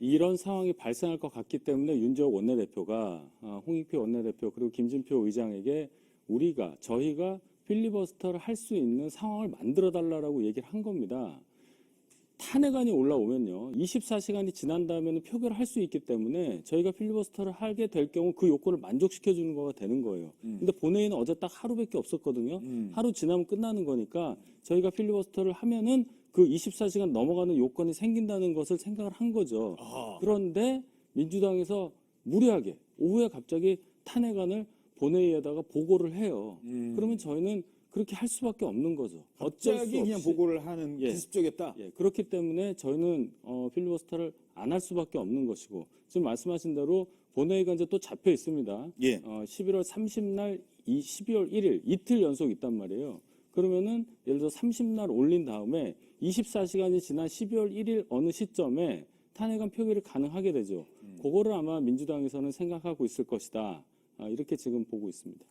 이런 상황이 발생할 것 같기 때문에 윤재욱 원내대표가 아, 홍익표 원내대표 그리고 김진표 의장에게 우리가 저희가 필리버스터를 할 수 있는 상황을 만들어 달라라고 얘기를 한 겁니다. 탄핵안이 올라오면요. 24시간이 지난 다음에는 표결을 할 수 있기 때문에 저희가 필리버스터를 하게 될 경우 그 요건을 만족시켜 주는 거가 되는 거예요. 근데 본회의는 어제 딱 하루밖에 없었거든요. 하루 지나면 끝나는 거니까 저희가 필리버스터를 하면은 그 24시간 넘어가는 요건이 생긴다는 것을 생각을 한 거죠. 그런데 민주당에서 무리하게 오후에 갑자기 탄핵안을 본회의에다가 보고를 해요. 그러면 저희는 그렇게 할 수밖에 없는 거죠. 어쩔 수 갑자기 없이. 그냥 보고를 하는 예. 기습적이었다. 예, 그렇기 때문에 저희는 어, 필리버스터를 안 할 수밖에 없는 것이고 지금 말씀하신 대로 본회의가 이제 또 잡혀 있습니다. 예. 어, 11월 30날, 이 12월 1일 이틀 연속 있단 말이에요. 그러면은 예를 들어 30날 올린 다음에 24시간이 지난 12월 1일 어느 시점에 탄핵안 표결이 가능하게 되죠. 그거를 아마 민주당에서는 생각하고 있을 것이다. 아, 이렇게 지금 보고 있습니다.